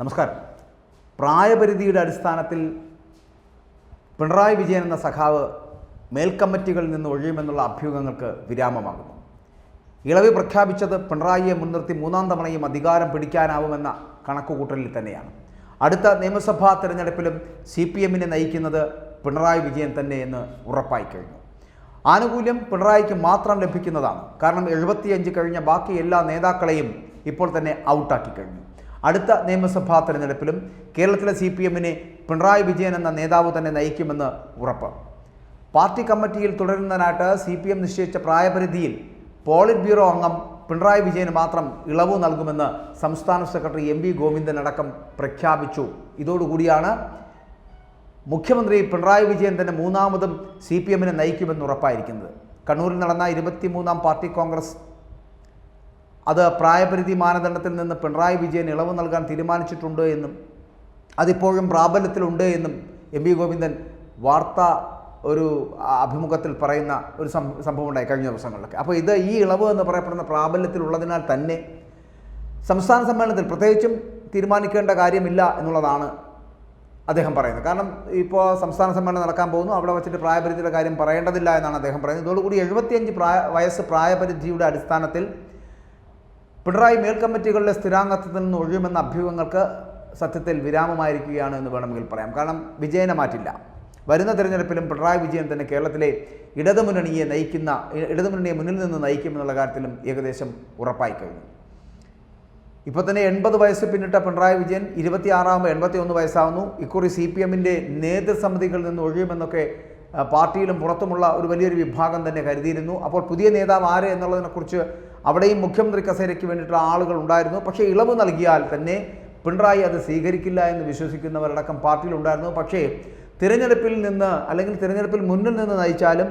നമസ്കാരം. പ്രായപരിധിയുടെ അടിസ്ഥാനത്തിൽ പിണറായി വിജയൻ എന്ന സഖാവ് മേൽക്കമ്മിറ്റികളിൽ നിന്ന് ഒഴിയുമെന്നുള്ള അഭ്യൂഹങ്ങൾക്ക് വിരാമമാകുന്നു. ഇളവ് പ്രഖ്യാപിച്ചത് പിണറായിയെ മുൻനിർത്തി മൂന്നാം തവണയും അധികാരം പിടിക്കാനാവുമെന്ന കണക്കുകൂട്ടലിൽ തന്നെയാണ്. അടുത്ത നിയമസഭാ തെരഞ്ഞെടുപ്പിലും സി പി എമ്മിനെ നയിക്കുന്നത് പിണറായി വിജയൻ തന്നെയെന്ന് ഉറപ്പായി കഴിഞ്ഞു. ആനുകൂല്യം പിണറായിക്ക് മാത്രം ലഭിക്കുന്നതാണ്. കാരണം എഴുപത്തിയഞ്ച് കഴിഞ്ഞ ബാക്കി എല്ലാ നേതാക്കളെയും ഇപ്പോൾ തന്നെ ഔട്ടാക്കി കഴിഞ്ഞു. അടുത്ത നിയമസഭാ തെരഞ്ഞെടുപ്പിലും കേരളത്തിലെ സി പി എമ്മിനെ പിണറായി വിജയൻ എന്ന നേതാവ് തന്നെ നയിക്കുമെന്ന് ഉറപ്പ്. പാർട്ടി കമ്മിറ്റിയിൽ തുടരുന്നതിനായിട്ട് സി പി എം നിശ്ചയിച്ച പ്രായപരിധിയിൽ പോളിറ്റ് ബ്യൂറോ അംഗം പിണറായി വിജയന് മാത്രം ഇളവ് നൽകുമെന്ന് സംസ്ഥാന സെക്രട്ടറി എം വി ഗോവിന്ദൻ അടക്കം പ്രഖ്യാപിച്ചു. ഇതോടുകൂടിയാണ് മുഖ്യമന്ത്രി പിണറായി വിജയൻ തന്നെ മൂന്നാമതും സി പി എമ്മിനെ നയിക്കുമെന്ന് ഉറപ്പായിരിക്കുന്നത്. കണ്ണൂരിൽ നടന്ന ഇരുപത്തിമൂന്നാം പാർട്ടി കോൺഗ്രസ് അത് പ്രായപരിധി മാനദണ്ഡത്തിൽ നിന്ന് പിണറായി വിജയൻ ഇളവ് നൽകാൻ തീരുമാനിച്ചിട്ടുണ്ട് എന്നും അതിപ്പോഴും പ്രാബല്യത്തിലുണ്ട് എന്നും എം വി ഗോവിന്ദൻ വാർത്താ ഒരു അഭിമുഖത്തിൽ പറയുന്ന ഒരു സംഭവം ഉണ്ടായി കഴിഞ്ഞ ദിവസങ്ങളിലൊക്കെ. അപ്പോൾ ഇത് ഈ ഇളവ് എന്ന് പറയപ്പെടുന്ന പ്രാബല്യത്തിലുള്ളതിനാൽ തന്നെ സംസ്ഥാന സമ്മേളനത്തിൽ പ്രത്യേകിച്ചും തീരുമാനിക്കേണ്ട കാര്യമില്ല എന്നുള്ളതാണ് അദ്ദേഹം പറയുന്നത്. കാരണം ഇപ്പോൾ സംസ്ഥാന സമ്മേളനം നടക്കാൻ പോകുന്നു അവിടെ വെച്ചിട്ട് പ്രായപരിധിയുടെ കാര്യം പറയേണ്ടതില്ല എന്നാണ് അദ്ദേഹം പറയുന്നത്. ഇതോടുകൂടി എഴുപത്തിയഞ്ച് പ്രായ വയസ്സ് പ്രായപരിധിയുടെ അടിസ്ഥാനത്തിൽ പിണറായി മേൽക്കമ്മിറ്റികളിലെ സ്ഥിരാംഗത്വത്തിൽ നിന്ന് ഒഴിയുമെന്ന അഭ്യൂഹങ്ങൾക്ക് സത്യത്തിൽ വിരാമമായിരിക്കുകയാണ് എന്ന് വേണമെങ്കിൽ പറയാം. കാരണം വിജയനെ മാറ്റില്ല. വരുന്ന തിരഞ്ഞെടുപ്പിലും പിണറായി വിജയൻ തന്നെ കേരളത്തിലെ ഇടതുമുന്നണിയെ നയിക്കുന്ന ഇടതുമുന്നണിയെ മുന്നിൽ നിന്ന് നയിക്കുമെന്നുള്ള കാര്യത്തിലും ഏകദേശം ഉറപ്പായി കഴിഞ്ഞു. ഇപ്പോൾ തന്നെ എൺപത് വയസ്സ് പിന്നിട്ട പിണറായി വിജയൻ ഇരുപത്തിയാറാകുമ്പോൾ എൺപത്തി ഒന്ന് വയസ്സാവുന്നു. ഇക്കുറി സി പി എമ്മിന്റെ നേതൃസമിതികളിൽ നിന്ന് ഒഴിയുമെന്നൊക്കെ പാർട്ടിയിലും പുറത്തുമുള്ള ഒരു വലിയൊരു വിഭാഗം തന്നെ കരുതിയിരുന്നു. അപ്പോൾ പുതിയ നേതാവ് ആര് എന്നുള്ളതിനെക്കുറിച്ച് അവിടെയും മുഖ്യമന്ത്രി കസേരയ്ക്ക് വേണ്ടിയിട്ടുള്ള ആളുകൾ ഉണ്ടായിരുന്നു. പക്ഷേ ഇളവ് നൽകിയാൽ തന്നെ പിണറായി അത് സ്വീകരിക്കില്ല എന്ന് വിശ്വസിക്കുന്നവരടക്കം പാർട്ടിയിൽ ഉണ്ടായിരുന്നു പക്ഷേ തിരഞ്ഞെടുപ്പിൽ നിന്ന് അല്ലെങ്കിൽ തിരഞ്ഞെടുപ്പിൽ മുന്നിൽ നിന്ന് നയിച്ചാലും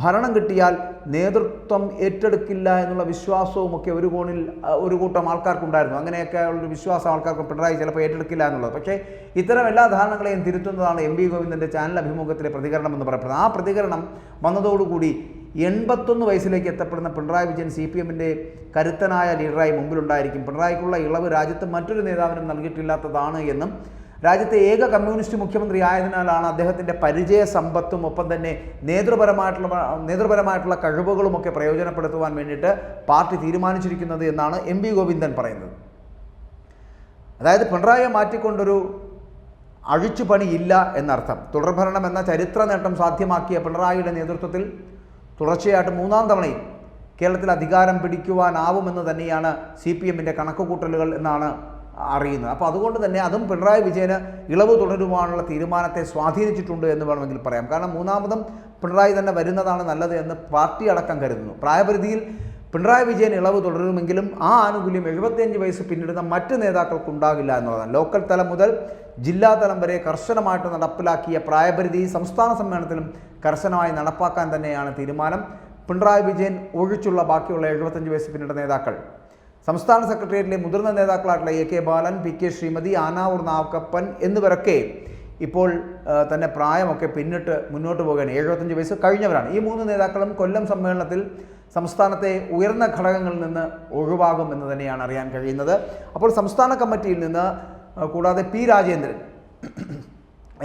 ഭരണം കിട്ടിയാൽ നേതൃത്വം ഏറ്റെടുക്കില്ല എന്നുള്ള വിശ്വാസവും ഒക്കെ ഒരു കോണിൽ ഒരു കൂട്ടം ആൾക്കാർക്കുണ്ടായിരുന്നു. അങ്ങനെയൊക്കെ ഉള്ളൊരു വിശ്വാസം ആൾക്കാർക്ക് പിണറായി ചിലപ്പോൾ ഏറ്റെടുക്കില്ല എന്നുള്ളത്. പക്ഷേ ഇത്തരം എല്ലാ ധാരണകളെയും തിരുത്തുന്നതാണ് എം വി ഗോവിന്ദന്റെ ചാനൽ അഭിമുഖത്തിലെ പ്രതികരണം എന്ന് പറയപ്പെടുന്നത്. ആ പ്രതികരണം വന്നതോടുകൂടി എൺപത്തൊന്ന് വയസ്സിലേക്ക് എത്തപ്പെടുന്ന പിണറായി വിജയൻ സി പി എമ്മിന്റെ കരുത്തനായ ലീഡറായി മുമ്പിലുണ്ടായിരിക്കും. പിണറായിക്കുള്ള ഇളവ് രാജ്യത്ത് മറ്റൊരു നേതാവിനും നൽകിയിട്ടില്ലാത്തതാണ് എന്നും രാജ്യത്തെ ഏക കമ്മ്യൂണിസ്റ്റ് മുഖ്യമന്ത്രി ആയതിനാലാണ് അദ്ദേഹത്തിന്റെ പരിചയ സമ്പത്തും ഒപ്പം തന്നെ നേതൃപരമായിട്ടുള്ള നേതൃപരമായിട്ടുള്ള കഴിവുകളുമൊക്കെ പ്രയോജനപ്പെടുത്തുവാൻ വേണ്ടിയിട്ട് പാർട്ടി തീരുമാനിച്ചിരിക്കുന്നത് എന്നാണ് എം വി ഗോവിന്ദൻ പറയുന്നത്. അതായത് പിണറായിയെ മാറ്റിക്കൊണ്ടൊരു അഴിച്ചുപണിയില്ല എന്നർത്ഥം. തുടർഭരണം എന്ന ചരിത്ര നേട്ടം സാധ്യമാക്കിയ പിണറായിയുടെ നേതൃത്വത്തിൽ തുടർച്ചയായിട്ട് മൂന്നാം തവണയും കേരളത്തിൽ അധികാരം പിടിക്കുവാനാവുമെന്ന് തന്നെയാണ് സി പി എമ്മിന്റെ കണക്കുകൂട്ടലുകൾ എന്നാണ് അറിയുന്നത്. അപ്പോൾ അതുകൊണ്ട് തന്നെ അതും പിണറായി വിജയന് ഇളവ് തുടരുവാനുള്ള തീരുമാനത്തെ സ്വാധീനിച്ചിട്ടുണ്ട് എന്ന് വേണമെങ്കിൽ പറയാം. കാരണം മൂന്നാമതും പിണറായി തന്നെ വരുന്നതാണ് നല്ലത് എന്ന് പാർട്ടി അടക്കം കരുതുന്നു. പ്രായപരിധിയിൽ പിണറായി വിജയൻ ഇളവ് തുടരുമെങ്കിലും ആ ആനുകൂല്യം എഴുപത്തിയഞ്ച് വയസ്സ് പിന്നിടുന്ന മറ്റ് നേതാക്കൾക്ക് ഉണ്ടാകില്ല എന്നുള്ളതാണ്. ലോക്കൽ തലം മുതൽ ജില്ലാ തലം വരെ കർശനമായിട്ട് നടപ്പിലാക്കിയ പ്രായപരിധി സംസ്ഥാന സമ്മേളനത്തിലും കർശനമായി നടപ്പാക്കാൻ തന്നെയാണ് തീരുമാനം. പിണറായി വിജയൻ ഒഴിച്ചുള്ള ബാക്കിയുള്ള എഴുപത്തഞ്ച് വയസ്സ് പിന്നിട്ട നേതാക്കൾ. സംസ്ഥാന സെക്രട്ടേറിയറ്റിലെ മുതിർന്ന നേതാക്കളായിട്ടുള്ള A K Balan P K Sreemathi Anavoor Nagappan എന്നിവരൊക്കെ ഇപ്പോൾ തന്നെ പ്രായമൊക്കെ പിന്നിട്ട് മുന്നോട്ട് പോകാൻ എഴുപത്തഞ്ച് വയസ്സ് കഴിഞ്ഞവരാണ്. ഈ മൂന്ന് നേതാക്കളും കൊല്ലം സമ്മേളനത്തിൽ സംസ്ഥാനത്തെ ഉയർന്ന ഘടകങ്ങളിൽ നിന്ന് ഒഴിവാകും എന്ന് തന്നെയാണ് അറിയാൻ കഴിയുന്നത്. അപ്പോൾ സംസ്ഥാന കമ്മിറ്റിയിൽ നിന്ന് കൂടാതെ P Rajendran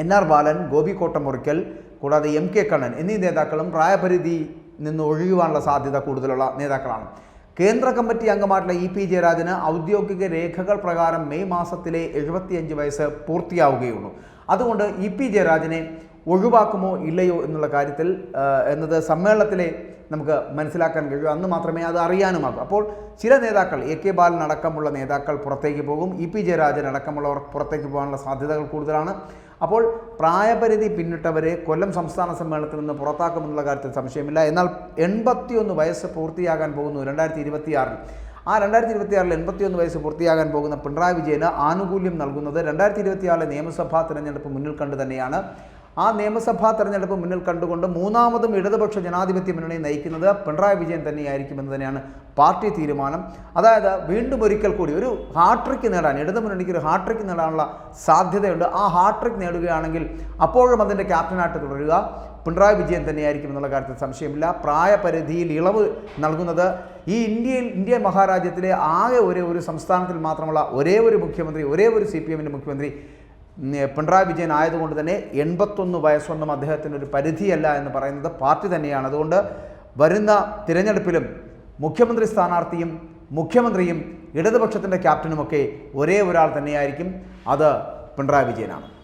N R Balan Gopi Kottamurikkal കൂടാതെ എം കെ കണ്ണൻ എന്നീ നേതാക്കളും പ്രായപരിധി നിന്ന് ഒഴിയുവാനുള്ള സാധ്യത കൂടുതലുള്ള നേതാക്കളാണ്. കേന്ദ്ര കമ്മിറ്റി അംഗമായിട്ടുള്ള ഇ പി ജയരാജന് ഔദ്യോഗിക രേഖകൾ പ്രകാരം മെയ് മാസത്തിലെ എഴുപത്തിയഞ്ച് വയസ്സ് പൂർത്തിയാവുകയുള്ളൂ. അതുകൊണ്ട് ഇ പി ജയരാജനെ ഒഴിവാക്കുമോ ഇല്ലയോ എന്നുള്ള കാര്യത്തിൽ എന്നത് സമ്മേളനത്തിലെ നമുക്ക് മനസ്സിലാക്കാൻ കഴിയൂ. അന്ന് മാത്രമേ അത് അറിയാനുമാകൂ. അപ്പോൾ ചില നേതാക്കൾ എ കെ ബാലൻ അടക്കമുള്ള നേതാക്കൾ പുറത്തേക്ക് പോകും. ഇ പി ജയരാജൻ അടക്കമുള്ളവർ പുറത്തേക്ക് പോകാനുള്ള സാധ്യതകൾ കൂടുതലാണ്. അപ്പോൾ പ്രായപരിധി പിന്നിട്ടവരെ കൊല്ലം സംസ്ഥാന സമ്മേളനത്തിൽ നിന്ന് പുറത്താക്കുമെന്നുള്ള കാര്യത്തിൽ സംശയമില്ല. എന്നാൽ എൺപത്തിയൊന്ന് വയസ്സ് പൂർത്തിയാകാൻ പോകുന്നു രണ്ടായിരത്തി ഇരുപത്തിയാറിൽ ആ രണ്ടായിരത്തി ഇരുപത്തിയാറിൽ എൺപത്തിയൊന്ന് വയസ്സ് പൂർത്തിയാകാൻ പോകുന്ന പിണറായി വിജയന് ആനുകൂല്യം നൽകുന്നത് രണ്ടായിരത്തി ഇരുപത്തിയാറിലെ നിയമസഭാ തിരഞ്ഞെടുപ്പ് മുന്നിൽ കണ്ട് തന്നെയാണ്. ആ നിയമസഭാ തെരഞ്ഞെടുപ്പ് മുന്നിൽ കണ്ടുകൊണ്ട് മൂന്നാമതും ഇടതുപക്ഷ ജനാധിപത്യ മുന്നണി നയിക്കുന്നത് പിണറായി വിജയൻ തന്നെയായിരിക്കുമെന്ന് തന്നെയാണ് പാർട്ടി തീരുമാനം. അതായത് വീണ്ടും ഒരിക്കൽ കൂടി ഒരു ഹാട്രിക്ക് നേടാൻ ഇടതുമുന്നണിക്ക് ഒരു ഹാട്രിക്ക് നേടാനുള്ള സാധ്യതയുണ്ട്. ആ ഹാട്രിക്ക് നേടുകയാണെങ്കിൽ അപ്പോഴും അതിന്റെ ക്യാപ്റ്റനായിട്ട് തുടരുക. പിണറായി വിജയൻ തന്നെയായിരിക്കും എന്നുള്ള കാര്യത്തിൽ സംശയമില്ല. പ്രായപരിധിയിൽ ഇളവ് നൽകുന്നത് ഈ ഇന്ത്യയിൽ ഇന്ത്യ മഹാരാജ്യത്തിലെ ആകെ ഒരേ ഒരു സംസ്ഥാനത്തിൽ മാത്രമുള്ള ഒരേ ഒരു മുഖ്യമന്ത്രി ഒരേ ഒരു സി പി എമ്മിന്റെ മുഖ്യമന്ത്രി പിണറായി വിജയൻ ആയതുകൊണ്ട് തന്നെ എൺപത്തൊന്ന് വയസ്സൊന്നും അദ്ദേഹത്തിന് ഒരു പരിധിയല്ല എന്ന് പറയുന്നത് പാർട്ടി തന്നെയാണ്. അതുകൊണ്ട് വരുന്ന തിരഞ്ഞെടുപ്പിലും മുഖ്യമന്ത്രി സ്ഥാനാർത്ഥിയും മുഖ്യമന്ത്രിയും ഇടതുപക്ഷത്തിന്റെ ക്യാപ്റ്റനുമൊക്കെ ഒരേ ഒരാൾ തന്നെയായിരിക്കും. അത് പിണറായി വിജയനാണ്.